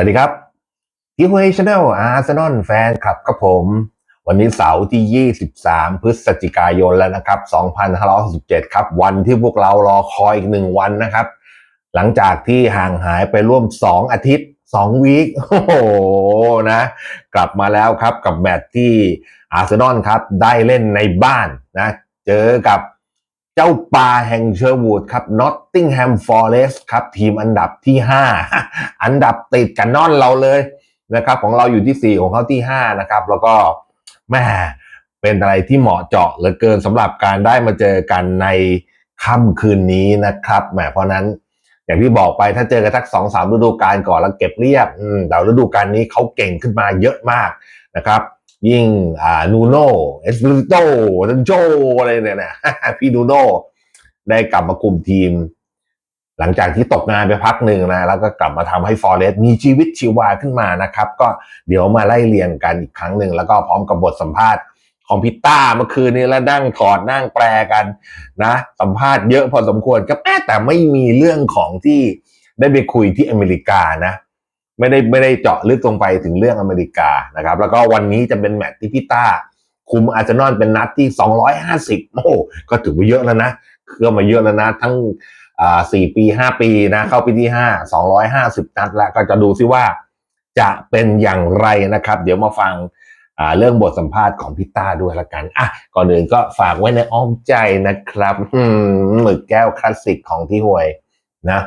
วัสดีครับทีวีชแนลอาร์เซนอลแฟนคลับกับผม วันนี้เสาร์ที่ 23 พฤศจิกายนแล้วนะครับ2567ครับ วันที่พวกเรารอคอยอีกหนึ่งวันนะครับ หลังจากที่ห่างหายไปร่วม 2 อาทิตย์ 2 วีคโอ้โหนะ กลับมาแล้วครับกับแมตช์ที่อาร์เซนอลครับ ได้เล่นในบ้านนะ เจอกับ เจ้าป่าแห่งเชอร์วูดครับ Nottingham Forest ครับทีมอันดับที่ 5 อันดับติดกันนอนเราเลยนะครับของเราอยู่ที่ 4 ของเขาที่ 5 นะครับ แล้วก็แม่เป็นอะไรที่เหมาะเจาะเหลือเกินสำหรับการได้มาเจอกันในค่ำคืนนี้นะครับแหมเพราะนั้นอย่างที่บอกไปถ้าเจอกันทักสองสามฤดูกาลก่อนแล้วเก็บเรียบแต่ฤดูกาลนี้เขาเก่งขึ้นมาเยอะมากนะครับ ยิ่งอ่านูโน่เอสเปริโตดันโจอะไรเนี่ยนะพี่นูโน่ได้กลับมาคุมทีม หลังจากที่ตกงานไปพักหนึ่งนะ แล้วก็กลับมาทำให้ฟอร์เรสต์มีชีวิตชีวาขึ้นมานะครับ ก็เดี๋ยวมาไล่เรียงกันอีกครั้งหนึ่ง แล้วก็พร้อมกับบทสัมภาษณ์ของพิต้าเมื่อคืนนี้แล้วนั่งถอดนั่งแปลกันนะ สัมภาษณ์เยอะพอสมควรก็แม้แต่ไม่มีเรื่องของที่ได้ไปคุยที่อเมริกานะ ไม่ได้ไม่ได้เจาะลึกลงไปถึงเรื่องอเมริกานะครับ แล้วก็วันนี้จะเป็นแมตช์ที่พิต้า คุมอาร์เซนอลเป็นนัดที่ 250 โอ้โหก็ถือว่าเยอะแล้วนะเคลื่อมาเยอะแล้วนะทั้งอ่า4ปี5ปีนะเข้าปีที่5 250นัดแล้วก็จะดูซิว่าจะเป็นอย่างไรนะครับ เดี๋ยวมาฟังอ่าเรื่องบทสัมภาษณ์ของพิต้าด้วยละกันอะก่อนอื่นก็ฝากไว้ในอ้อมใจนะครับหมึกแก้วคลาสสิกของที่ห่วยนะ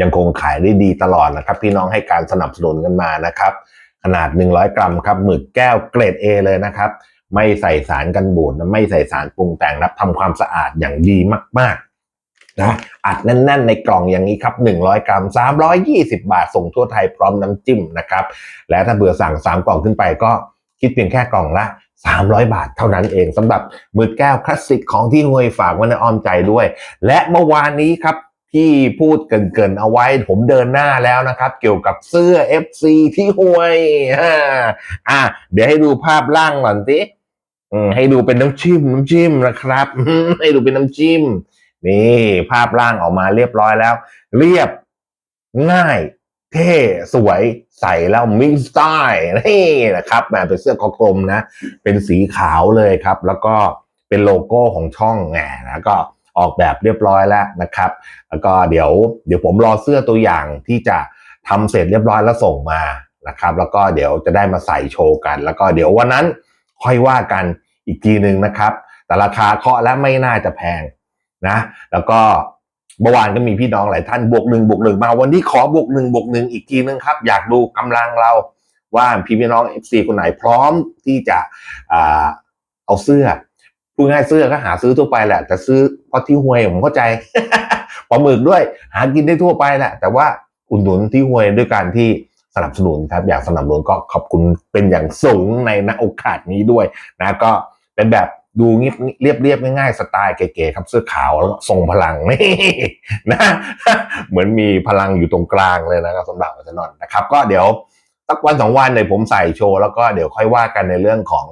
ยังคงขายได้ดีตลอดนะครับ พี่น้องให้การสนับสนุนกันมานะครับ ขนาด 100 กรัมครับหมึกแก้วเกรด A เลยนะครับ ไม่ใส่สารกันบูดไม่ใส่สารปรุงแต่งนะทำความสะอาดอย่างดีมากๆนะอัดแน่น ๆ ในกล่องอย่างนี้ครับ 100 กรัม 320 บาท ส่งทั่วไทยพร้อมน้ำจิ้มนะครับ และถ้าเบื่อสั่ง 3 กล่องขึ้นไปก็คิดเพียงแค่กล่องละ300 บาทเท่านั้นเองสำหรับหมือแก้วคลาสสิกของที่ห่วยฝากไว้ในอ้อมใจด้วย และเมื่อวานนี้ครับ ที่พูดเกินๆเอาไว้ผมเดินหน้าแล้วนะครับ เกี่ยวกับเสื้อ FC ที่ห่วยอ่าเดี๋ยวให้ดูภาพล่างก่อนสิให้ดูเป็นน้ำจิ้มน้ำจิ้มนะครับ ให้ดูเป็นน้ำจิ้ม นี่ ภาพล่างออกมาเรียบร้อยแล้ว เรียบง่าย เท่สวยใส่แล้วมิกสไตล์นี่นะครับแหมเป็นเสื้อคอกลมนะ เป็นสีขาวเลยครับ แล้วก็เป็นโลโก้ของช่องแหมแล้วก็ ออกแบบเรียบร้อยแล้วนะครับ แล้วก็เดี๋ยวเดี๋ยวผมรอเสื้อตัวอย่างที่จะทำเสร็จเรียบร้อยแล้วส่งมานะครับ แล้วก็เดี๋ยวจะได้มาใส่โชว์กัน แล้วก็เดี๋ยววันนั้นค่อยว่ากันอีกทีหนึ่งนะครับ แต่ราคาเคาะและไม่น่าจะแพงนะ แล้วก็เมื่อวานก็มีพี่น้องหลายท่านบวกหนึ่งบวกหนึ่งมาวันนี้ขอบวกหนึ่งบวกหนึ่งอีกทีนึงครับ อยากดูกำลังเราว่าพี่พี่น้อง FC คนไหนพร้อมที่จะอเอาเสื้อ พูดง่ายเสื้อก็หาซื้อทั่วไปแหละ แต่ซื้อพราะที่ห่วยผมเข้าใจปลาหมึกด้วย หากินได้ทั่วไปแหละ แต่ว่าอุดหนุนที่ห่วยด้วยการที่สนับสนุนครับ อยากสนับสนุนก็ขอบคุณเป็นอย่างสูงในณโอกาสนี้ด้วยนะก็เป็นแบบดูเงียบเรียบเรียบง่ายๆ สไตล์เก๋ๆครับเสื้อขาวแล้วก็ทรงพลังนี่นะเหมือนมีพลังอยู่ตรงกลางเลยนะครับสำหรับอาร์เซนอลนะครับ ก็เดี๋ยวสักวันสองวันเดี๋ยวผมใส่โชว์แล้วก็เดี๋ยวค่อยว่ากันในเรื่องของ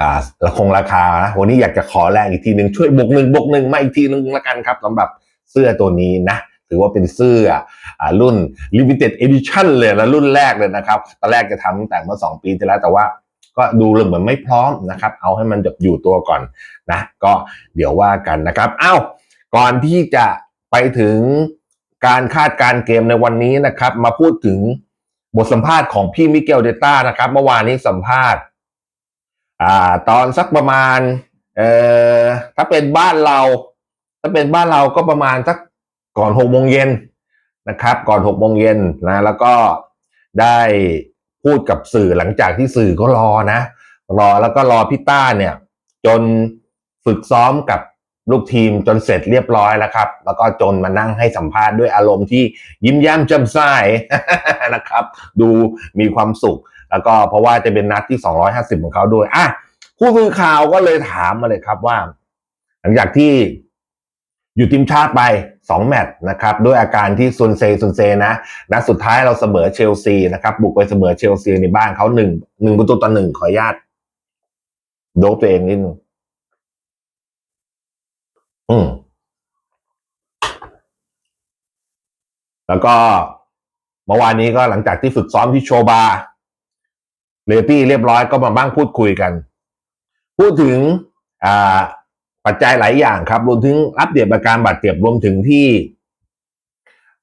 อ่าราคงราคานะวันนี้อยากจะขอแรงอีกทีหนึ่งช่วยบวกหนึ่งบวกหนึ่งมาอีกทีหนึ่งละกันครับสำหรับเสื้อตัวนี้นะถือว่าเป็นเสื้ออรุ่น limited edition เลยแล้วรุ่นแรกเลยนะครับตอนแรกจะทำตั้งแต่เมื่อสองปีที่แล้วแต่ว่าก็ดูเรื่องเหมือนไม่พร้อมนะครับ เอาให้มันแบบอยู่ตัวก่อนนะ ก็เดี๋ยวว่ากันนะครับเอ้าก่อนที่จะไปถึงการคาดการเกมในวันนี้นะครับ มาพูดถึงบทสัมภาษณ์ของพี่มิเกลเดต้านะครับ เมื่อวานนี้สัมภาษณ์ อ่า ตอนสักประมาณ เอ่อถ้าเป็นบ้านเรา ถ้าเป็นบ้านเราก็ประมาณสักก่อนหกโมงเย็นนะครับ ก่อนหกโมงเย็นนะแล้วก็ได้พูดกับสื่อหลังจากที่สื่อก็รอนะ รอแล้วก็รอพี่ต้าเนี่ย จนฝึกซ้อมกับลูกทีมจนเสร็จเรียบร้อยแล้วครับ แล้วก็จนมานั่งให้สัมภาษณ์ด้วยอารมณ์ที่ยิ้มแย้มแจ่มใสนะครับ ดูมีความสุข แล้วก็เพราะว่าจะเป็นนัดที่ 250 ของเขาด้วยอะผู้สื่อข่าวก็เลยถามมาเลยครับว่า หลังจากที่อยู่ทีมชาติไป 2 แมตช์นะครับ ด้วยอาการที่ซุนเซซุนเซนะนัดสุดท้ายเราเสมอเชลซีนะครับบุกไปเสมอเชลซีในบ้านเขาหนึ่งหนึ่งประตูต่อหนึ่งขออนุญาตโดบตัวเองนิดนึงอืมแล้วก็เมื่อวานนี้ก็หลังจากที่ฝึกซ้อมที่โชบา เลตี้เรียบร้อยก็มาบ้างพูดคุยกัน พูดถึงปัจจัยหลายอย่างครับ รวมถึงอัปเดตอาการบาดเจ็บรวมถึงที่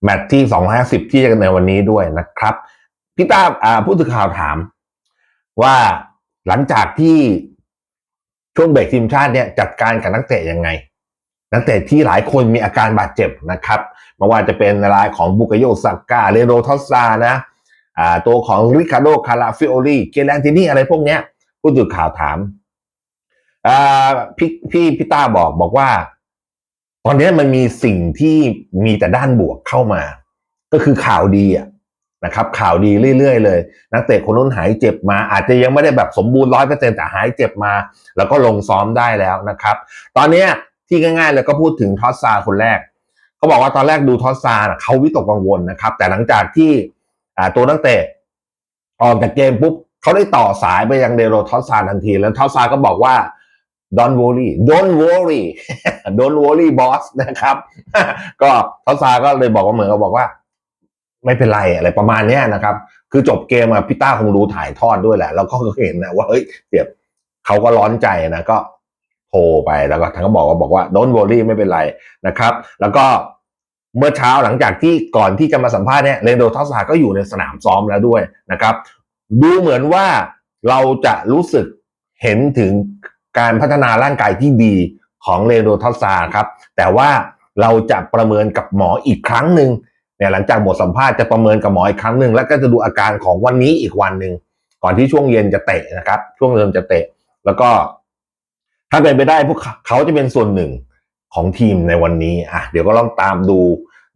แมตช์ที่250ที่จะในวันนี้ด้วยนะครับพี่ตาอ่าผู้สื่อข่าวถาม ว่าหลังจากที่ช่วงเบรกทีมชาติเนี่ยจัดการกับนักเตะยังไง นักเตะที่หลายคนมีอาการบาดเจ็บนะครับไม่ว่าจะเป็นรายของบุกโยซักกาเรโรทอสซานะ ตัวของริคาโดคาราฟิโอลีเกแลนตินี่อะไรพวกเนี้ยผู้สื่อข่าวถามพี่พี่พี่ต้าบอกบอกว่า ตอนนี้มันมีสิ่งที่มีแต่ด้านบวกเข้ามา ก็คือข่าวดีอะนะครับข่าวดีเรื่อยๆเลย นักเตะคนนู้นหายเจ็บมา อาจจะยังไม่ได้แบบสมบูรณ์ร้อยเปอร์เซ็นต์แต่หายเจ็บมา แล้วก็ลงซ้อมได้แล้วนะครับ ตอนนี้ที่ง่ายๆเลยก็พูดถึงทอสซาคนแรกเขาบอกว่าตอนแรกดูทอสซาเขาวิตกกังวลนะครับ แต่หลังจากที่ ตัวนักเตะออกจากเกมปุ๊บเขาได้ต่อสายไปยังเดโรทอสซาทันที แล้วทอสซาก็บอกว่า don't worry don't worry don't worry boss นะครับ ก็ทอสซาก็เลยบอกว่าเหมือนกับบอกว่า ไม่เป็นไรอะไรประมาณเนี้ยนะครับ คือจบเกมอะพี่ต้าคงดูถ่ายทอดด้วยแหละ แล้วก็เห็นนะว่าเฮ้ยเดี๋ยวเขาก็ร้อนใจนะก็โทรไปแล้วก็ทางก็บอกว่าบอกว่า don't worry ไม่เป็นไรนะครับ แล้วก็ เมื่อเช้าหลังจากที่ก่อนที่จะมาสัมภาษณ์เนี่ยเรนโดทอสซาก็อยู่ในสนามซ้อมแล้วด้วยนะครับ ดูเหมือนว่าเราจะรู้สึกเห็นถึงการพัฒนาร่างกายที่ดีของเรนโดทอสซาครับ แต่ว่าเราจะประเมินกับหมออีกครั้งหนึ่งเนี่ยหลังจากบทสัมภาษณ์จะประเมินกับหมออีกครั้งหนึ่งแล้วก็จะดูอาการของวันนี้อีกวันหนึ่งก่อนที่ช่วงเย็นจะเตะนะครับ ช่วงเย็นจะเตะ แล้วก็ถ้าเป็นไปได้พวกเขาจะเป็นส่วนหนึ่ง ของทีมในวันนี้อะเดี๋ยวก็ลองตามดู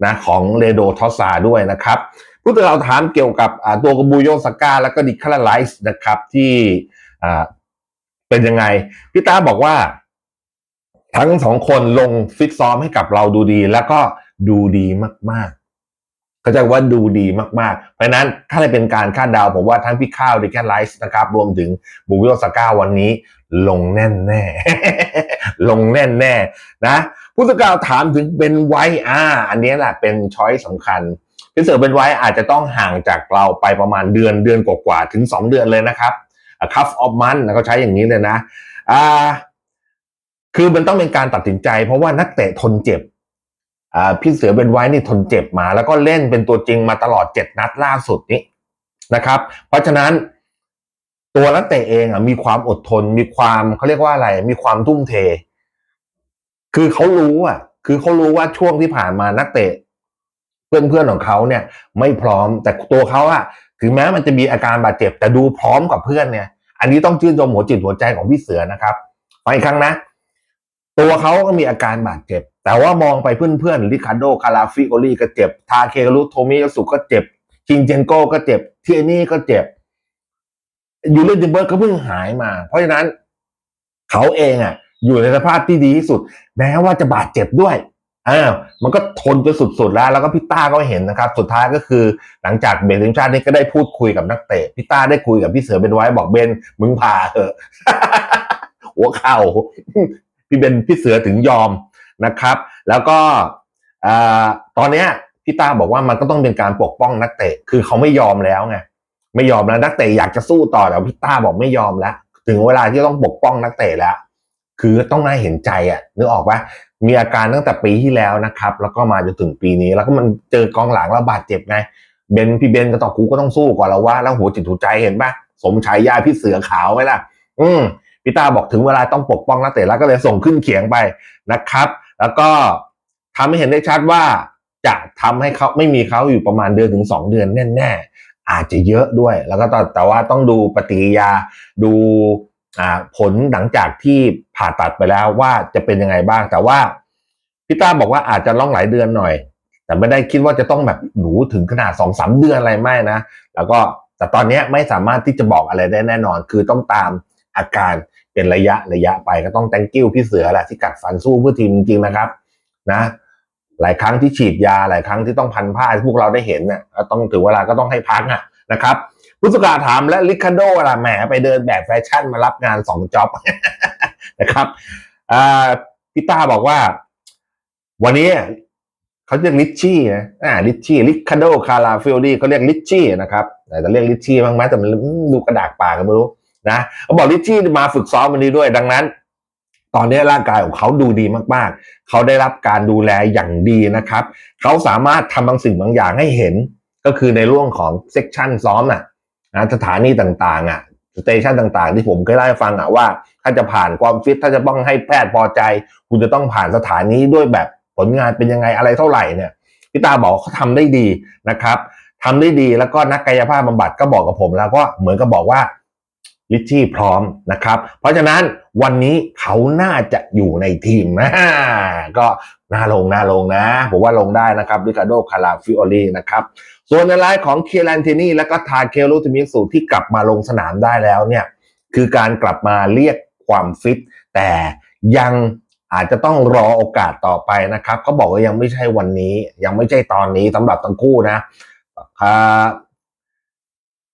นะของเรโดทอสซาด้วยนะครับผู้สื่อข่าวถามเกี่ยวกับตัวกบูโยสก้าแล้วก็ดิคาราไลส์นะครับที่เป็นยังไงพี่ตาบอกว่า ทั้งสองคนลงฟิตซ้อมให้กับเราดูดี แล้วก็ดูดีมาก ๆ เขาใจว่าดูดีมากๆ เพราะฉะนั้นถ้าจะเป็นการคาดดาวผมว่าทั้งพี่ข้าวดิแคไลส์นะครับรวมถึงบูโยสก้าวันนี้ ลงแน่แน่ลงแน่แน่นะผู้สื่อข่าวถามถึงเป็นไว้อ่าอันนี้แหละเป็นช้อยสำคัญพี่เสือเป็นไว้อาจจะต้องห่างจากเราไปประมาณเดือนเดือนกว่าๆถึง 2 เดือนเลยนะครับคัฟออฟมันนะเขาใช้อย่างนี้เลยนะอ่าคือมันต้องเป็นการตัดสินใจ เพราะว่านักเตะทนเจ็บ พี่เสือเป็นไว้นี่ทนเจ็บมา แล้วก็เล่นเป็นตัวจริงมาตลอด7นัดล่าสุดนี้นะครับ เพราะฉะนั้นตัวนักเตะเองอะมีความอดทนมีความเขาเรียกว่าอะไร มีความทุ่มเท คือเขารู้อะ คือเขารู้ว่าช่วงที่ผ่านมานักเตะ เพื่อนๆของเขาเนี่ย ไม่พร้อมแต่ตัวเขาอะถึงแม้มันจะมีอาการบาดเจ็บ แต่ดูพร้อมกับเพื่อนเนี่ย อันนี้ต้องชื่นชมหัวจิตหัวใจของพี่เสือนะครับฟังอีกครั้งนะ ตัวเขาก็มีอาการบาดเจ็บ แต่ว่ามองไปเพื่อนๆริคาร์โดคาราฟิโอลีก็เจ็บ ทาเครุโทมิยาสุก็เจ็บชิงเจนโกก็เจ็บ เทียนี่ก็เจ็บ ยูเลนดิเบิร์กก็เพิ่งหายมา เพราะฉะนั้น เขาเองอะ อยู่ในสภาพที่ดีที่สุด แม้ว่าจะบาดเจ็บด้วยอ่ามันก็ทนจนสุดๆแล้ว แล้วก็พี่ต้าก็เห็นนะครับ สุดท้ายก็คือหลังจากเบนทีมชาตินี้ก็ได้พูดคุยกับนักเตะพี่ต้าได้คุยกับพี่เสือเบนไว้บอกเบนมึงผ่าเถอะหัวเข่าพี่เบนพี่เสือถึงยอม นะครับ แล้วก็อตอนเนี้ยพี่ต้าบอกว่ามันก็ต้องเป็นการปกป้องนักเตะ คือเขาไม่ยอมแล้วไงไม่ยอมแล้วนักเตะอยากจะสู้ต่อแต่พี่ต้าบอกไม่ยอมแล้ว ถึงเวลาที่ต้องปกป้องนักเตะแล้ว คือต้องน่าเห็นใจอะนึกออกปะมีอาการตั้งแต่ปีที่แล้วนะครับ แล้วก็มาจนถึงปีนี้ แล้วก็มันเจอกองหลังแล้วบาดเจ็บไงเบนพี่เบนก็ต้องกูก็ต้องสู้ก่อนแล้วว่าแล้วหัวจิตหัวใจเห็นปะสมชายยาพี่เสือขาวไหมล่ะ อืมพี่ต้าบอกถึงเวลาต้องปกป้องนักเตะแล้วก็เลยส่งขึ้นเขียงไปนะครับ แล้วก็ทำให้เห็นได้ชัดว่าจะทำให้เขาไม่มีเขาอยู่ประมาณเดือนถึงสองเดือนแน่ๆอาจจะเยอะด้วย แล้วก็แต่ว่าต้องดูปฏิกิริยาดูผลหลังจากที่ผ่าตัดไปแล้วว่าจะเป็นยังไงบ้าง แต่ว่าพี่ต้าบอกว่าอาจจะล่องหลายเดือนหน่อย แต่ไม่ได้คิดว่าจะต้องแบบหนูถึงขนาดสองสามเดือนอะไรไม่นะ แล้วก็แต่ตอนนี้ไม่สามารถที่จะบอกอะไรได้แน่นอน คือต้องตามอาการ เป็นระยะระยะไปก็ต้อง thank you พี่เสือแหละที่กัดฟันสู้เพื่อทีมจริงๆนะครับ นะ หลายครั้งที่ฉีดยาหลายครั้งที่ต้องพันผ้าพวกเราได้เห็นน่ะก็ต้องถึงเวลาก็ต้องให้พักอะนะครับผู้สื่อข่าวถามและลิคาโดล่ะแหมไปเดินแบบแฟชั่นมารับงานสองจ็อบนะครับอพี่ต้าบอกว่า วันนี้เขาเรียกลิชชี่นะอ่าลิชชี่ลิคาโดคาราฟิโอลีเขาเรียกลิชชี่นะครับแต่จะเรียกลิชชี่บ้างไหมแต่มันดูกระดากปากกันไม่รู้ นะเขาบอกลิชชี่มาฝึกซ้อมวันนี้ด้วยดังนั้น ตอนนี้ร่างกายของเขาดูดีมากๆ เขาได้รับการดูแลอย่างดีนะครับ เขาสามารถทำบางสิ่งบางอย่างให้เห็น ก็คือในเรื่องของเซกชันซ้อมน่ะนะสถานีต่างๆอะสเตชันต่างๆ ที่ผมเคยเล่าให้ฟังอะว่า ถ้าจะผ่านความฟิตถ้าจะต้องให้แพทย์พอใจ คุณจะต้องผ่านสถานีด้วยแบบผลงานเป็นยังไงอะไรเท่าไหร่เนี่ยพี่ตาบอกเขาทำได้ดีนะครับทำได้ดีแล้วก็นักกายภาพบำบัดก็บอกกับผมแล้วก็เหมือนกับบอกว่า ลิชชี่พร้อมนะครับ เพราะฉะนั้นวันนี้เขาน่าจะอยู่ในทีมนะก็น่าลงน่าลงนะ ผมว่าลงได้นะครับริคาโดคาราฟิโอลีนะครับ ส่วนในรายของเคียรันเทนี่และก็ทาเคโรติมิสุที่กลับมาลงสนามได้แล้วเนี่ยคือการกลับมาเรียกความฟิต แต่ยังอาจจะต้องรอโอกาสต่อไปนะครับเขาบอกว่ายังไม่ใช่วันนี้ ยังไม่ใช่ตอนนี้สำหรับทั้งคู่นะ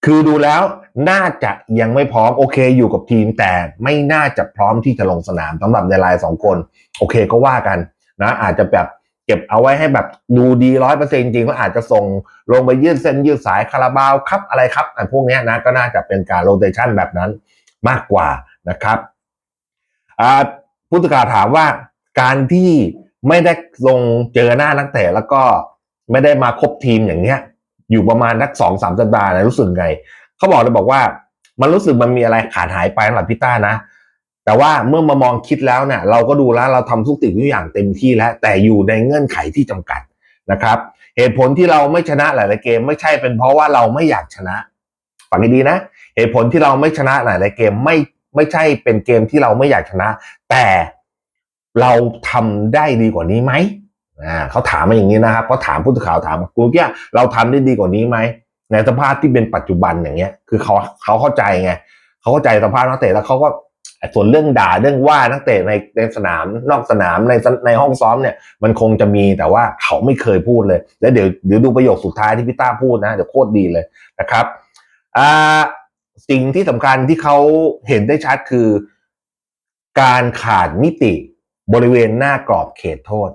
คือดูแล้ว น่าจะยังไม่พร้อมโอเคอยู่กับทีม แต่ไม่น่าจะพร้อมที่จะลงสนามสำหรับในรายสองคน โอเคก็ว่ากันนะอาจจะแบบเก็บเอาไว้ให้แบบดูดีร้อยเปอร์เซ็นจริงแล้วอาจจะส่งลงไปยืดเส้นยืดสายคาราบาวครับอะไรครับอันพวกเนี้ยนะก็น่าจะเป็นการโรเตชันแบบนั้นมากกว่านะครับอ่าผู้สื่อข่าวถามว่าการที่ไม่ได้ลงเจอหน้านักเตะแล้วก็ไม่ได้มาครบทีมอย่างเนี้ย อยู่ประมาณนักสองสามสัปดาห์นะรู้สึกไง เขาบอกเลยบอกว่า มันรู้สึกมันมีอะไรขาดหายไปสำหรับพี่ต้านะ แต่ว่าเมื่อมามองคิดแล้วเนี่ยเราก็ดูแล้วเราทำทุกสิ่งทุกอย่างเต็มที่แล้ว แต่อยู่ในเงื่อนไขที่จำกัดนะครับ เหตุผลที่เราไม่ชนะหลายๆเกม ไม่ใช่เป็นเพราะว่าเราไม่อยากชนะฟังให้ดีนะ เหตุผลที่เราไม่ชนะหลายๆเกมไม่ไม่ใช่เป็นเกมที่เราไม่อยากชนะ แต่เราทำได้ดีกว่านี้ไหมอ่าเขาถามมาอย่างนี้นะครับเขาถามผู้สื่อข่าวถามกูเกียเราทำได้ดีกว่านี้ไหม ในสภาพที่เป็นปัจจุบันอย่างเงี้ย คือเขาเขาเข้าใจไงเขาเข้าใจสภาพนักเตะแล้วเขาก็ส่วนเรื่องด่าเรื่องว่านักเตะในในสนามนอกสนามในในห้องซ้อมเนี่ย มันคงจะมีแต่ว่าเขาไม่เคยพูดเลย แล้วเดี๋ยวเดี๋ยวดูประโยคสุดท้ายที่พี่ต้าพูดนะเดี๋ยวโคตรดีเลยนะครับอ่าสิ่งที่สำคัญที่เขาเห็นได้ชัดคือ การขาดมิติบริเวณหน้ากรอบเขตโทษ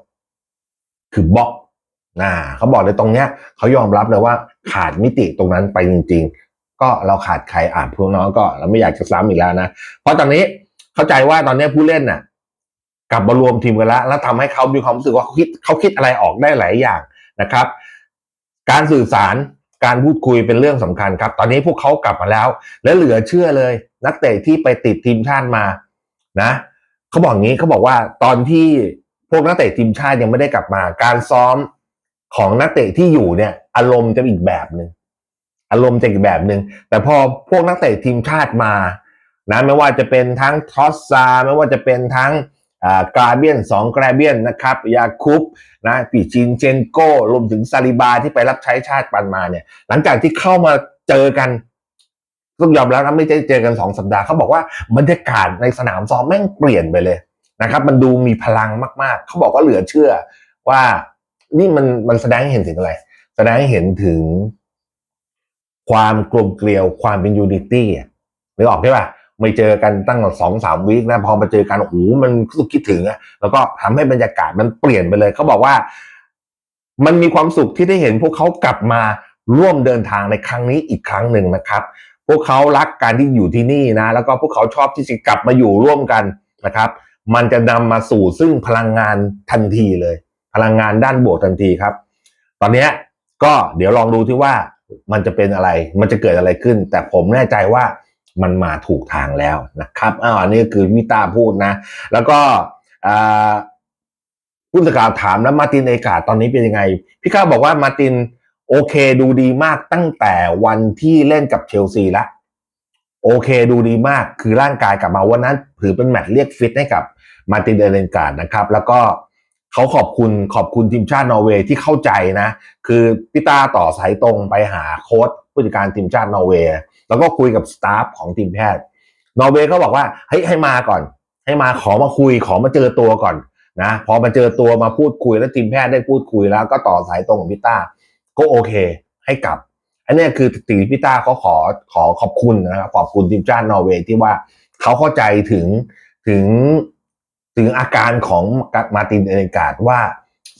คือบล็อกนะเขาบอกเลยตรงเนี้ยเขายอมรับเลยว่า ขาดมิติตรงนั้นไปจริง ๆ ก็เราขาดใครอ่านพวกน้องก็เราไม่อยากจะซ้ำอีกแล้วนะ เพราะตอนนี้เข้าใจว่าตอนนี้ผู้เล่นน่ะ กลับมารวมทีมกันแล้วแล้วทำให้เขามีความรู้สึกว่าเขาคิดเขาคิดอะไรออกได้หลายอย่างนะครับ การสื่อสารการพูดคุยเป็นเรื่องสำคัญครับ ตอนนี้พวกเขากลับมาแล้ว และเหลือเชื่อเลย นักเตะที่ไปติดทีมชาติมานะเขาบอกงี้เขาบอกว่าตอนที่พวกนักเตะทีมชาติยังไม่ได้กลับมา การซ้อม ของนักเตะที่อยู่เนี่ย อารมณ์จะอีกแบบหนึ่งอารมณ์จะอีกแบบหนึ่งแต่พอพวกนักเตะทีมชาติมานะไม่ว่าจะเป็นทั้งทอสซาไม่ว่าจะเป็นทั้งกราเบียนสองกราเบียนนะครับยาคุปนะปีจินเจนโก้รวมถึงซาลิบาที่ไปรับใช้ชาติปันมาเนี่ย หลังจากที่เข้ามาเจอกันต้องยอมแล้วนะไม่ได้เจอกันสองสัปดาห์เขาบอกว่าบรรยากาศในสนามซ้อมแม่งเปลี่ยนไปเลยนะครับ มันดูมีพลังมากๆ เขาบอกว่าเหลือเชื่อว่า นี่มันมันแสดงให้เห็นถึงอะไร แสดงให้เห็นถึง ความกลมเกลียวความเป็นยูนิตี้อะนึกออกใช่ป่ะไม่เจอกันตั้งสองสามวีคนะพอมาเจอกันโอ้โหมันรู้สึกคิดถึงอะแล้วก็ทำให้บรรยากาศมันเปลี่ยนไปเลยเขาบอกว่า มันมีความสุขที่ได้เห็นพวกเขากลับมาร่วมเดินทางในครั้งนี้อีกครั้งหนึ่งนะครับ พวกเขารักการที่อยู่ที่นี่นะ แล้วก็พวกเขาชอบที่จะกลับมาอยู่ร่วมกันนะครับ มันจะนำมาสู่ซึ่งพลังงานทันทีเลย พลังงานด้านบวกทันทีครับ ตอนนี้ก็เดี๋ยวลองดูที่ว่ามันจะเป็นอะไร มันจะเกิดอะไรขึ้น แต่ผมแน่ใจว่ามันมาถูกทางแล้วนะครับอ้าวอันนี้คือวิตาพูดนะ แล้วก็ผู้สื่อข่าวถามแล้วมาตินเอกาตอนนี้เป็นยังไง พี่ข้าบอกว่ามาตินโอเคดูดีมากตั้งแต่วันที่เล่นกับเชลซีละโอเคดูดีมากคือร่างกายกลับมาวันนั้น ถือเป็นแมตช์เรียกฟิตให้กับมาตินเดเลนการ์ดนะครับ แล้วก็ เขาขอบคุณขอบคุณทีมชาตินอร์เวย์ที่เข้าใจนะ คือพี่ตาต่อสายตรงไปหาโค้ชผู้จัดการทีมชาตินอร์เวย์แล้วก็คุยกับสตาฟของทีมแพทย์นอร์เวย์ก็บอกว่าเฮ้ยให้มาก่อน ให้มาขอมาคุยขอมาเจอตัวก่อนนะพอมาเจอตัวมาพูดคุยแล้วทีมแพทย์ได้พูดคุยแล้วก็ต่อสายตรงของพิต้าก็โอเค ให้กลับ อันนี้คือตีพิต้าเขาขอขอขอบคุณนะครับขอบคุณทีมชาตินอร์เวย์ที่ว่าเขาเข้าใจถึงถึง ถึงอาการของมาตินเอเนกาดว่า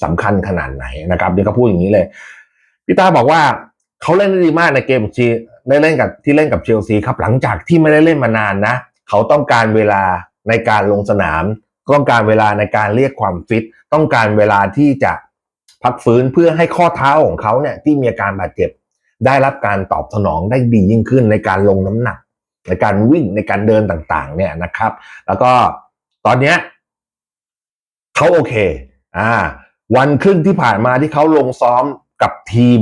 สำคัญขนาดไหนนะครับนี่ก็พูดอย่างนี้เลยพี่ตาบอกว่าเขาเล่นได้ดีมากในเกมชีได้เล่นกับที่เล่นกับเชลซีครับ หลังจากที่ไม่ได้เล่นมานานนะ เขาต้องการเวลาในการลงสนาม ต้องการเวลาในการเรียกความฟิต ต้องการเวลาที่จะพักฟื้นเพื่อให้ข้อเท้าของเขาเนี่ยที่มีอาการบาดเจ็บ ได้รับการตอบสนองได้ดียิ่งขึ้นในการลงน้ำหนัก ในการวิ่งในการเดินต่างๆเนี่ยนะครับ แล้วก็ตอนเนี้ย เขาโอเคอ่าวันครึ่งที่ผ่านมาที่เขาลงซ้อมกับทีม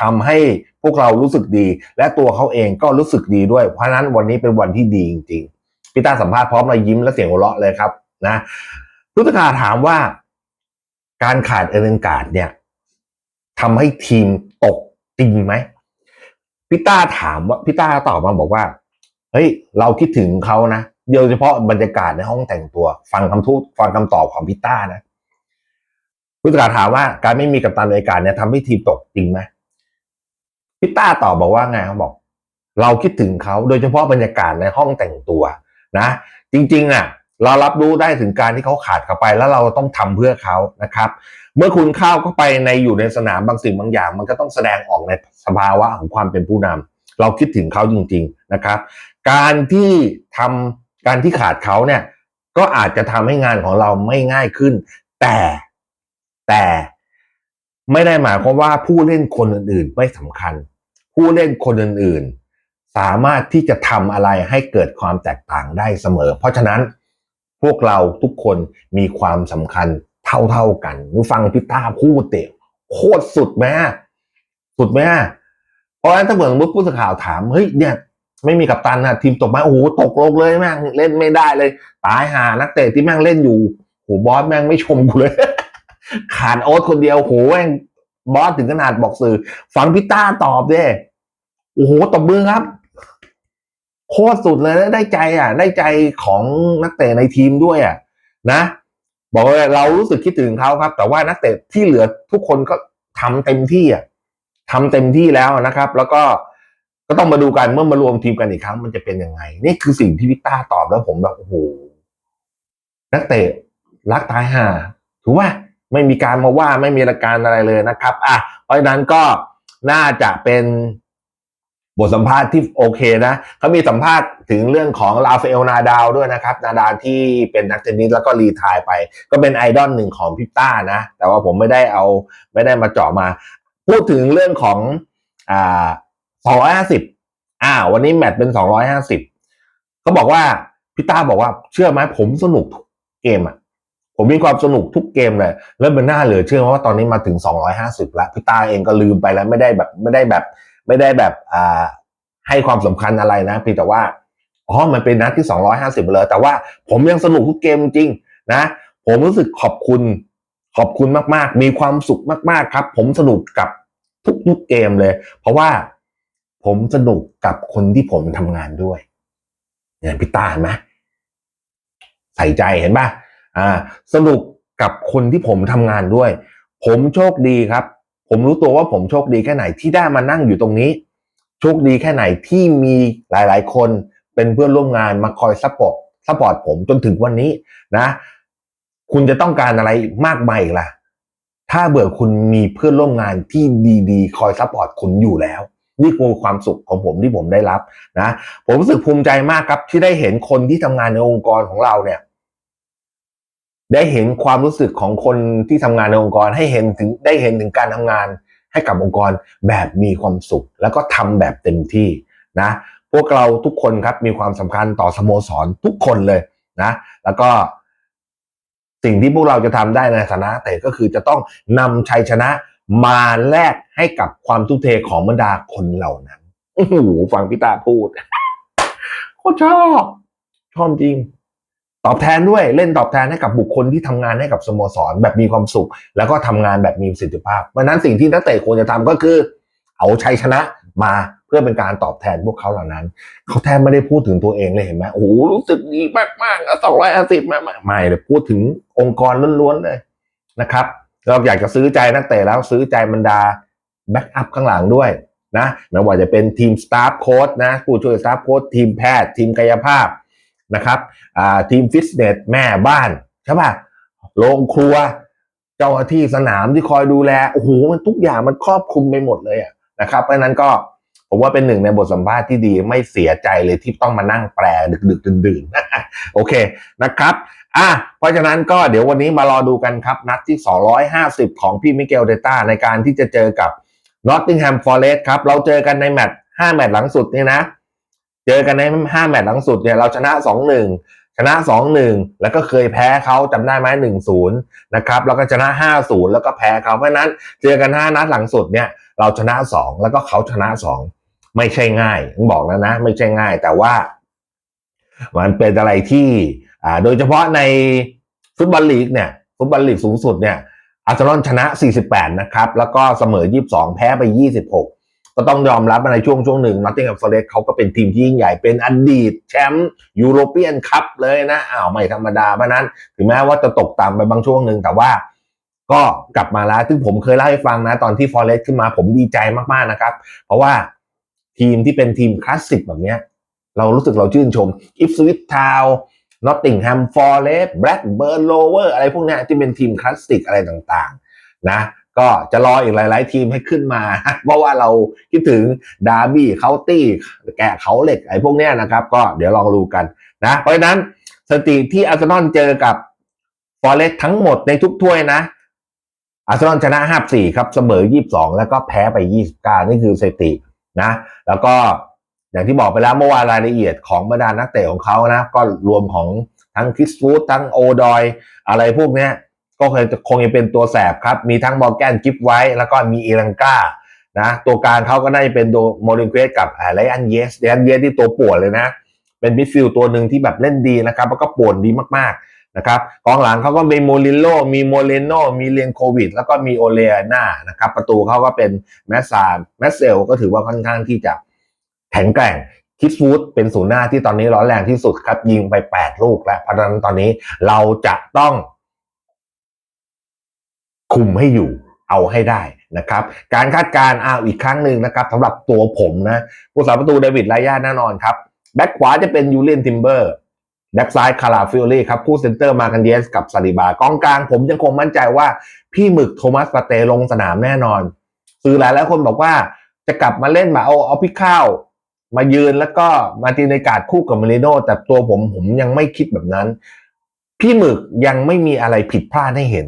ทำให้พวกเรารู้สึกดี และตัวเขาเองก็รู้สึกดีด้วย เพราะนั้นวันนี้เป็นวันที่ดีจริงๆพี่ตาสัมภาษณ์พร้อมรอยยิ้มและเสียงหัวเราะเลยครับนะพุทธกาถามว่า การขาดเอเลนการ์ดเนี่ยทำให้ทีมตกจริงไหมพี่ต้าถามว่าพี่ต้าตอบมาบอกว่า เฮ้ย เราคิดถึงเขานะ โดยเฉพาะบรรยากาศในห้องแต่งตัว ฟังคำทูตฟังคำตอบของพี่ต้านะผู้จัดการถามว่าการไม่มีกัปตันในการเนี่ยทำให้ทีมตกจริงไหมพี่ต้าตอบบอกว่าไงเขาบอก เราคิดถึงเขาโดยเฉพาะบรรยากาศในห้องแต่งตัวนะ จริง ๆ อะ เรารับรู้ได้ถึงการที่เขาขาดเข้าไป แล้วเราต้องทำเพื่อเขานะครับ เมื่อคุณเข้าเข้าไปในอยู่ในสนามบางสิ่งบางอย่าง มันก็ต้องแสดงออกในสภาวะของความเป็นผู้นำเราคิดถึงเขาจริง ๆนะครับ การที่ทำ การที่ขาดเขาเนี่ย ก็อาจจะทำให้งานของเราไม่ง่ายขึ้น แต่แต่ไม่ได้หมายความว่าผู้เล่นคนอื่นๆ ไม่สำคัญ ผู้เล่นคนอื่นๆ สามารถที่จะทำอะไรให้เกิดความแตกต่างได้เสมอ เพราะฉะนั้นพวกเราทุกคนมีความสำคัญเท่าๆกันนูฟังพี่ต้าพูดเตะโคตรสุดไหมสุดไหมเพราะฉะนั้นถ้าเกิดมุดผู้สื่อข่าวถามเฮ้ยเนี่ย ไม่มีกัปตันนะทีมตกมาโอ้โหตกลงเลยแม่งเล่นไม่ได้เลยตายหานักเตะที่แม่งเล่นอยู่โหบอสแม่งไม่ชมกูเลย ขาดโอ๊ตคนเดียวโหแม่งบอสถึงขนาดบอกสื่อ ฟังพี่ต้าตอบด้โอ้โหตบมือครับ โคตรสุดเลยได้ใจอะ ได้ใจของนักเตะในทีมด้วยอะ นะ บอกว่าเรารู้สึกคิดถึงเขาครับ แต่ว่านักเตะที่เหลือทุกคนก็ทำเต็มที่อะทำเต็มที่แล้วนะครับ แล้วก็ ก็ต้องมาดูกันเมื่อมารวมทีมกันอีกครั้งมันจะเป็นยังไง นี่คือสิ่งที่พี่ต้าตอบแล้วผมแบบโอ้โหนักเตะรักตายห่าถูกไหมไม่มีการมาว่าไม่มีราการอะไรเลยนะครับอะเพราะฉะนั้นก็น่าจะเป็นบทสัมภาษณ์ที่โอเคนะเขามีสัมภาษณ์ถึงเรื่องของลาฟเอลนาดาวด้วยนะครับ นาดาวที่เป็นนักเทนนิสแล้วก็รีทายไป ก็เป็นไอดอลหนึ่งของพิต้านะ แต่ว่าผมไม่ได้เอาไม่ได้มาเจาะมา พูดถึงเรื่องของอ่า สองร้อยห้าสิบอ่า วันนี้แมตช์เป็นสองร้อยห้าสิบเขาบอกว่าพิต้าบอกว่าเชื่อไหมผมสนุกทุกเกมอะ ผมมีความสนุกทุกเกมเลย แล้วมันน่าเหลือเชื่อว่าตอนนี้มาถึง250แล้วพี่ตาเองก็ลืมไปแล้วไม่ได้แบบไม่ได้แบบ ไม่ได้แบบอ่าให้ความสำคัญอะไรนะเพียงแต่ว่าอ๋อมันเป็นนัดที่250เลย แต่ว่าผมยังสนุกทุกเกมจริงนะ ผมรู้สึกขอบคุณขอบคุณมากๆ มีความสุขมากๆครับ ผมสนุกกับทุกๆเกมเลย เพราะว่า ผมสนุกกับคนที่ผมทำงานด้วยเนี่ยพี่ตาเห็นไหมใส่ใจเห็นป่ะอ่า สนุกกับคนที่ผมทำงานด้วย ผมโชคดีครับ ผมรู้ตัวว่าผมโชคดีแค่ไหนที่ได้มานั่งอยู่ตรงนี้ โชคดีแค่ไหนที่มีหลาย ๆ คนเป็นเพื่อนร่วมงานมาคอยซัพพอร์ตซัพพอร์ตผมจนถึงวันนี้นะ คุณจะต้องการอะไรมากมายอีกล่ะ ถ้าเบื่อคุณมีเพื่อนร่วมงานที่ดี ๆ คอยซัพพอร์ตคุณอยู่แล้ว นี่คือความสุขของผมที่ผมได้รับนะผมรู้สึกภูมิใจมากครับที่ได้เห็นคนที่ทำงานในองค์กรของเราเนี่ย ได้เห็นความรู้สึกของคนที่ทำงานในองค์กร ให้เห็นถึงได้เห็นถึงการทำงานให้กับองค์กรแบบมีความสุข แล้วก็ทำแบบเต็มที่นะพวกเราทุกคนครับมีความสำคัญต่อสโมสรทุกคนเลยนะ แล้วก็สิ่งที่พวกเราจะทำได้ในฐานะแต่ก็คือจะต้องนำชัยชนะ มาแลกให้กับความทุ่มเทของบรรดาคนเหล่านั้นโอ้โหฟังพี่ตาพูดโคตรชอบชอบจริง ตอบแทนด้วยเล่นตอบแทนให้กับบุคคลที่ทำงานให้กับสโมสรแบบมีความสุข แล้วก็ทำงานแบบมีประสิทธิภาพเพราะฉะนั้นสิ่งที่นักเตะควรจะทำก็คือ เอาชัยชนะมาเพื่อเป็นการตอบแทนพวกเขาเหล่านั้น เขาแทบไม่ได้พูดถึงตัวเองเลยเห็นไหมโอ้โหรู้สึกดีมากมากสองร้อยห้าสิบไม่ไม่เลยพูดถึงองค์กรล้วนๆเลยนะครับ เราอยากจะซื้อใจนักเตะแล้วซื้อใจบรรดาแบ็กอัพข้างหลังด้วยนะไม่ว่าจะเป็นทีมสตาฟโค้ดนะผู้ช่วยสตาฟโค้ดทีมแพทย์ ทีมกายภาพนะครับอ่าทีมฟิตเนสแม่บ้านใช่ป่ะโรงครัว เจ้าหน้าที่สนามที่คอยดูแลโอ้โหมันทุกอย่างมันครอบคลุมไปหมดเลยอะนะครับเพราะนั้นก็ผมว่าเป็นหนึ่งในบทสัมภาษณ์ที่ดีไม่เสียใจเลยที่ต้องมานั่งแปลดึกดึกดื่นดื่นๆโอเคนะครับ อะเพราะฉะนั้นก็เดี๋ยววันนี้มารอดูกันครับ นัดที่ 250 ของพี่มิเกลเดต้าในการที่จะเจอกับ Nottingham Forest ครับ เราเจอกันในแมตช์5แมตช์หลังสุดนี่นะ เจอกันใน 5 แมตช์หลังสุดเนี่ยเราชนะ 2-1 ชนะ 2-1 แล้วก็เคยแพ้เขาจำได้ไหม1-0 นะครับ แล้วก็ชนะ 5-0 แล้วก็แพ้เขาเพราะนั้นเจอกัน 5 นัดหลังสุดเนี่ยเราชนะ 2 แล้วก็เขาชนะ 2 ไม่ใช่ง่ายต้องบอกแล้วนะ ไม่ใช่ง่าย แต่ว่า มันเป็นอะไรที่ อ่าโดยเฉพาะในฟุตบอลลีกเนี่ยฟุตบอลลีกสูงสุดเนี่ยอาร์เซนอลชนะ 48 นะครับ แล้วก็เสมอ 22 แพ้ไป 26 ก็ต้องยอมรับว่าในช่วงช่วงหนึ่งนอตติงแฮมฟอเรสต์เขาก็เป็นทีมที่ยิ่งใหญ่เป็นอดีตแชมป์ยูโรเปียนคัพเลยนะอ้าวไม่ธรรมดาเพราะนั้น ถึงแม้ว่าจะตกต่ำไปบางช่วงหนึ่งแต่ว่าก็กลับมาแล้วซึ่งผมเคยเล่าให้ฟังนะ ตอนที่ฟอเรสต์ขึ้นมาผมดีใจมากๆนะครับ เพราะว่าทีมที่เป็นทีมคลาสสิกแบบเนี้ยเรารู้สึกเราชื่นชมอิฟสวิตทาวน อตติงแฮมฟอร์เรสแบล็กเบิร์นโลเวอร์อะไรพวกนี้ที่เป็นทีมคลาสสิกอะไรต่างๆนะก็จะรออีกหลาย ๆ ทีมให้ขึ้นมา เพราะว่าเราคิดถึงดาร์บี้เคาตี้แกะเขาเหล็กไอ้พวกเนี้ยนะครับ ก็เดี๋ยวลองดูกันนะเพราะฉะนั้นสถิติที่อาร์เซนอลเจอกับฟอร์เรสทั้งหมดในทุกถ้วยนะอาร์เซนอลชนะ 54 ครับ เสมอ 22 แล้วก็แพ้ไป 29 นี่คือสถิตินะ แล้วก็ อย่างที่บอกไปแล้วเมื่อวานรายละเอียดของบรรดานักเตะของเขานะ ก็รวมของทั้งคริสฟูดทั้งโอดอย อะไรพวกเนี้ย ก็คงจะคงจะเป็นตัวแสบครับ มีทั้งมอร์แกนกิฟไว้ แล้วก็มีเอลังกานะตัวกางเขาก็น่าจะเป็นโดโมรินเควสกับไลอันเยสไลอันเยสที่ตัวปวนเลยนะ เป็นมิดฟิลด์ตัวหนึ่งที่แบบเล่นดีนะครับ แล้วก็ปวนดีมากๆนะครับกองหลังเขาก็มีโมลินโลมีโมเลโนมีเลียนโควิด แล้วก็มีโอเลน่านะครับประตูเขาก็เป็นแมสซาแมสเซลก็ถือว่าค่อนข้างที่จะ แข็งแกร่งคิดฟูดเป็นศูนย์หน้าที่ตอนนี้ร้อนแรงที่สุดครับ ยิงไป 8 ลูกแล้วเพราะฉะนั้นตอนนี้เราจะต้อง คุมให้อยู่เอาให้ได้นะครับ การคาดการณ์อ้าวอีกครั้งหนึ่งนะครับสำหรับตัวผมนะผู้สาประตูเดวิดรายาแน่นอนครับ แบ็คขวาจะเป็นยูเลียนทิมเบอร์แบ็คซ้ายคาราฟิโอลี่ครับคู่เซนเตอร์มากันเยสกับซาลิบากองกลางผมยังคงมั่นใจว่า พี่หมึกโทมัสปาเตลงสนามแน่นอน สื่อหลายหลายคนบอกว่าจะกลับมาเล่นมาเอาเอาพี่ข้าว มายืนแล้วก็มาตีในการดคู่กับมาริโนแต่ตัวผมผมยังไม่คิดแบบนั้น พี่หมึกยังไม่มีอะไรผิดพลาดให้เห็น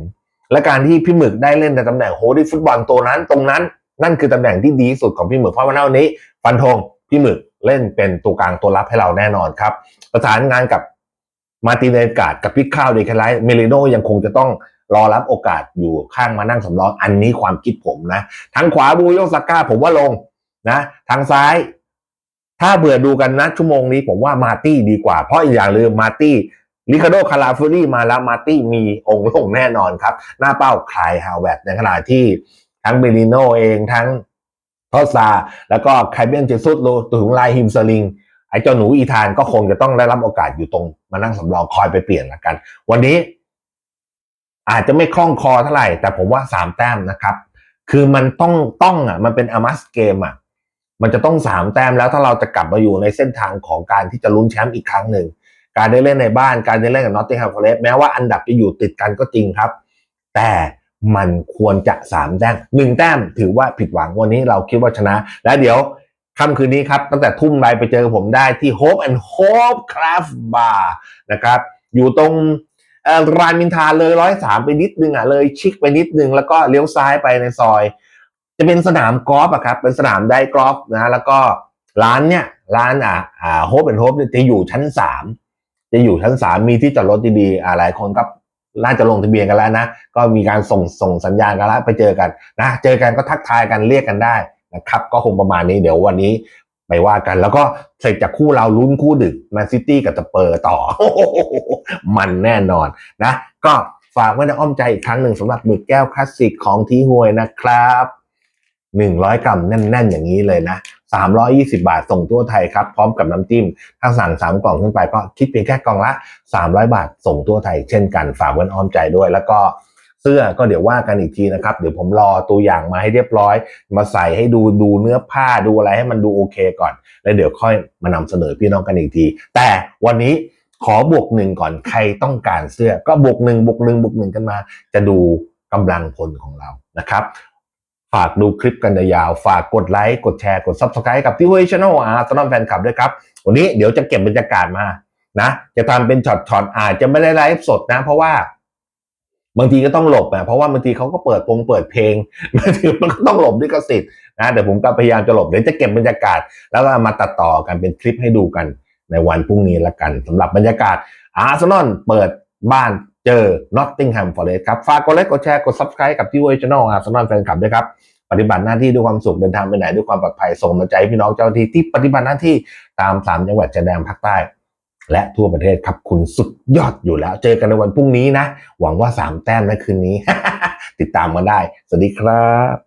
และการที่พี่หมึกได้เล่นในตำแหน่งโฮดี้ฟุตบอลตัวนั้นตรงนั้น นั่นคือตำแหน่งที่ดีสุดของพี่หมึกเพราะว่าวันนี้ ฟันธงพี่หมึกเล่นเป็นตัวกลางตัวรับให้เราแน่นอนครับ ประสานงานกับมาตินเนกาดกับพี่ข้าวเดคไลท์เมลิโนยังคงจะต้องรอรับโอกาสอยู่ข้างมานั่งสำรองอันนี้ความคิดผมนะทางขวาบูโยซาก้าผมว่าลงนะทางซ้าย ถ้าเบื่อดูกันนะชั่วโมงนี้ผมว่ามาร์ตี้ดีกว่า เพราะอีกอย่างลืมมาร์ตี้ลิคาโดคาราฟูรี่มาแล้วมาร์ตี้มีองค์ลงแน่นอนครับ หน้าเป้าคลายฮาวเวร์ดในขณะที่ทั้งเบลิโนเองทั้งทอสซาแล้วก็ไคเบียนเจสุสโลถึงไลฮิมสลิงไอ้เจ้าหนูอีธานก็คงจะต้องได้รับโอกาสอยู่ตรง มานั่งสำรองคอยไปเปลี่ยนละกัน วันนี้ อาจจะไม่คล่องคอเท่าไหร่ แต่ผมว่าสามแต้มนะครับ คือมันต้องต้องอะมันเป็นอามัสเกมอะ มันจะต้องสามแต้มแล้วถ้าเราจะกลับมาอยู่ในเส้นทางของการที่จะลุ้นแชมป์อีกครั้งหนึ่ง การได้เล่นในบ้านการได้เล่นกับนอตติงแฮมฟอเรสต์แม้ว่าอันดับจะอยู่ติดกันก็จริงครับ แต่มันควรจะสามแต้มหนึ่งแต้มถือว่าผิดหวังวันนี้เราคิดว่าชนะ แล้วเดี๋ยวค่ำคืนนี้ครับ ตั้งแต่ทุ่มไปไปเจอผมได้ที่ Hope and Hope Craft Bar นะครับ อยู่ตรงรามอินทาเลยร้อยสามไปนิดนึงอะเลยชิคไปนิดนึงแล้วก็เลี้ยวซ้ายไปในซอย จะเป็นสนามกอล์ฟอะครับ เป็นสนามไดกอล์ฟนะแล้วก็ร้านเนี่ยร้านอ่าอ่าโฮปแอนโฮปเนี่ยจะอยู่ชั้นสามจะอยู่ชั้นสามมีที่จอดรถดีๆอ่าหลายคนก็น่าจะลงทะเบียนกันแล้วนะ ก็มีการส่งส่งสัญญาณกันแล้วไปเจอกันนะเจอกันก็ทักทายกันเรียกกันได้นะครับ ก็คงประมาณนี้เดี๋ยววันนี้ไปว่ากัน แล้วก็เสร็จจากคู่เราลุ้นคู่ดึกแมนซิตี้กับสเปอร์ต่อ มันแน่นอนนะ ก็ฝากไว้ในอ้อมใจอีกครั้งหนึ่งสำหรับหมึกแก้วคลาสสิกของทีหวยนะครับ 100 กรัมแน่น ๆ อย่างนี้เลยนะ 320 บาทส่งทั่วไทยครับ พร้อมกับน้ำจิ้ม ถ้าสั่ง 3 กล่องขึ้นไปก็คิดเพียงแค่กล่องละ 300 บาทส่งทั่วไทย เช่นกันฝากไว้ในอ้อมใจด้วย แล้วก็เสื้อก็เดี๋ยวว่ากันอีกทีนะครับ เดี๋ยวผมรอตัวอย่างมาให้เรียบร้อย มาใส่ให้ดูดูเนื้อผ้าดูอะไรให้มันดูโอเคก่อน แล้วเดี๋ยวค่อยมานำเสนอพี่น้องกันอีกที แต่วันนี้ขอบวกหนึ่งก่อนใครต้องการเสื้อ ก็บวกหนึ่งบวกหนึ่งบวกหนึ่งกันมา จะดูกำลังพลของเรานะครับ ฝากดูคลิปกันยาวฝากกดไลค์ กดแชร์ กด Subscribe กับที่เวช Channel อาร์ตอนแฟนคลับด้วยครับ วันนี้เดี๋ยวจะเก็บบรรยากาศมานะ จะทำเป็นช็อตๆอาจจะไม่ได้ไลฟ์สดนะ เพราะว่า บางทีก็ต้องหลบอะเพราะว่าบางทีเขาก็เปิดพงเปิดเพลงบางทีมันก็ต้องหลบลิขสิทธิ์นะเดี๋ยวผมก็พยายามจะหลบเดี๋ยวจะเก็บบรรยากาศ แล้วก็มาตัดต่อกันเป็นคลิปให้ดูกันในวันพรุ่งนี้ละกันสำหรับบรรยากาศอาร์เซนอลเปิดบ้าน เจอ Nottingham Forest ครับ ฝากกดไลค์กดแชร์กด Subscribe กับที่ w ว Channel อาร์เซนอลแฟนคลับด้วยครับ ปฏิบัติหน้าที่ด้วยความสุขเดินทางไปไหนด้วยความปลอดภัยส่งกำใจพี่น้องเจ้าหน้าที่ที่ปฏิบัติหน้าที่ตามสามจังหวัดชายแดนภาคใต้ และทั่วประเทศครับคุณสุดยอดอยู่แล้ว เจอกันในวันพรุ่งนี้นะ หวังว่าสามแต้มในคืนนี้ ติดตามมาได้ สวัสดีครับ